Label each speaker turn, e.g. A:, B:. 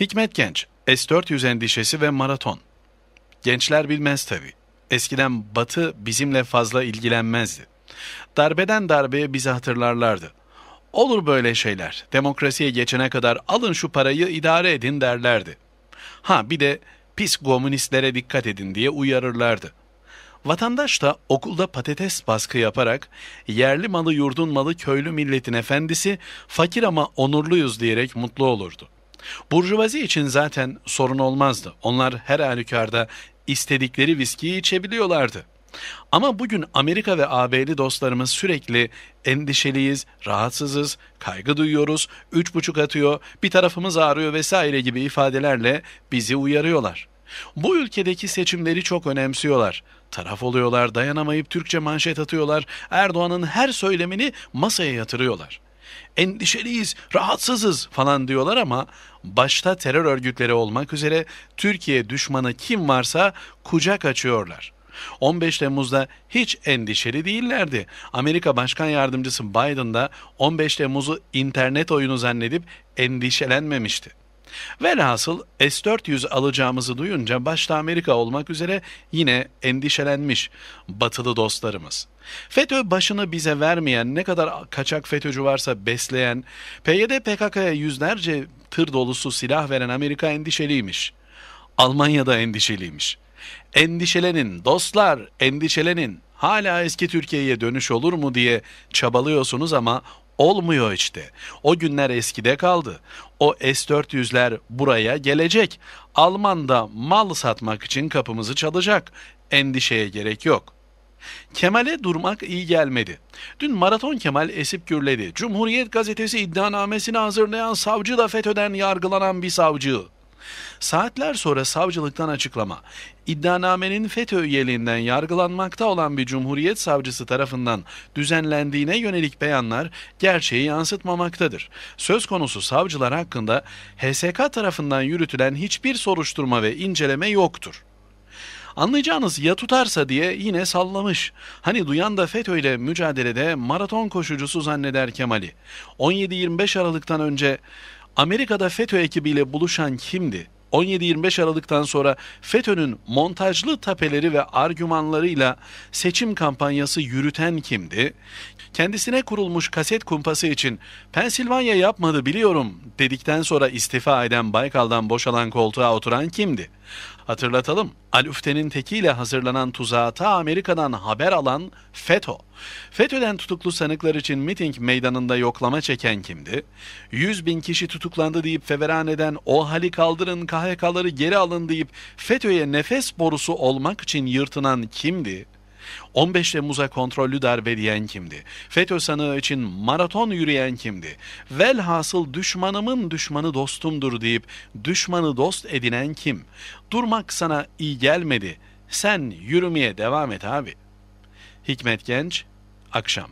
A: Hikmet Genç, S-400 endişesi ve maraton. Gençler bilmez tabii. Eskiden Batı bizimle fazla ilgilenmezdi. Darbeden darbeye bizi hatırlarlardı. Olur böyle şeyler. Demokrasiye geçene kadar alın şu parayı idare edin derlerdi. Ha bir de pis komünistlere dikkat edin diye uyarırlardı. Vatandaş da okulda patates baskı yaparak yerli malı yurdun malı köylü milletin efendisi fakir ama onurluyuz diyerek mutlu olurdu. Burjuvazi için zaten sorun olmazdı. Onlar her halükarda istedikleri viskiyi içebiliyorlardı. Ama bugün Amerika ve AB'li dostlarımız sürekli endişeliyiz, rahatsızız, kaygı duyuyoruz, üç buçuk atıyor, bir tarafımız ağrıyor vesaire gibi ifadelerle bizi uyarıyorlar. Bu ülkedeki seçimleri çok önemsiyorlar. Taraf oluyorlar, dayanamayıp Türkçe manşet atıyorlar, Erdoğan'ın her söylemini masaya yatırıyorlar endişeliyiz, rahatsızız falan diyorlar ama başta terör örgütleri olmak üzere Türkiye düşmanı kim varsa kucak açıyorlar. 15 Temmuz'da hiç endişeli değillerdi. Amerika Başkan Yardımcısı Biden da 15 Temmuz'u internet oyunu zannedip endişelenmemişti. Velhasıl S-400 alacağımızı duyunca başta Amerika olmak üzere yine endişelenmiş batılı dostlarımız. FETÖ başını bize vermeyen, ne kadar kaçak FETÖ'cü varsa besleyen, PYD PKK'ya yüzlerce tır dolusu silah veren Amerika endişeliymiş. Almanya'da endişeliymiş. Endişelenin dostlar, endişelenin. Hala eski Türkiye'ye dönüş olur mu diye çabalıyorsunuz ama Olmuyor işte. O günler eskide kaldı. O S-400'ler buraya gelecek. Alman da mal satmak için kapımızı çalacak. Endişeye gerek yok. Kemal'e durmak iyi gelmedi. Dün Maraton Kemal esip gürledi. Cumhuriyet gazetesi iddianamesini hazırlayan savcı da FETÖ'den yargılanan bir savcı. Saatler sonra savcılıktan açıklama. İddianamenin FETÖ üyeliğinden yargılanmakta olan bir cumhuriyet savcısı tarafından düzenlendiğine yönelik beyanlar gerçeği yansıtmamaktadır. Söz konusu savcılar hakkında HSK tarafından yürütülen hiçbir soruşturma ve inceleme yoktur. Anlayacağınız ya tutarsa diye yine sallamış. Hani duyan da FETÖ ile mücadelede maraton koşucusu zanneder Kemal'i. 17-25 Aralık'tan önce Amerika'da FETÖ ekibiyle buluşan kimdi? 17-25 Aralık'tan sonra FETÖ'nün montajlı tapeleri ve argümanlarıyla seçim kampanyası yürüten kimdi? Kendisine kurulmuş kaset kumpası için Pensilvanya yapmadı biliyorum dedikten sonra istifa eden Baykal'dan boşalan koltuğa oturan kimdi? Hatırlatalım, Alüfte'nin tekiyle hazırlanan tuzağa ta Amerika'dan haber alan FETÖ. FETÖ'den tutuklu sanıklar için miting meydanında yoklama çeken kimdi? 100 bin kişi tutuklandı deyip feveran eden o hali kaldırın KHK'ları geri alın deyip FETÖ'ye nefes borusu olmak için yırtınan kimdi? 15 Temmuz'a kontrollü darbe diyen kimdi? FETÖ sanığı için maraton yürüyen kimdi? Velhasıl düşmanımın düşmanı dostumdur deyip düşmanı dost edinen kim? Durmak sana iyi gelmedi. Sen yürümeye devam et abi. Hikmet Genç, Akşam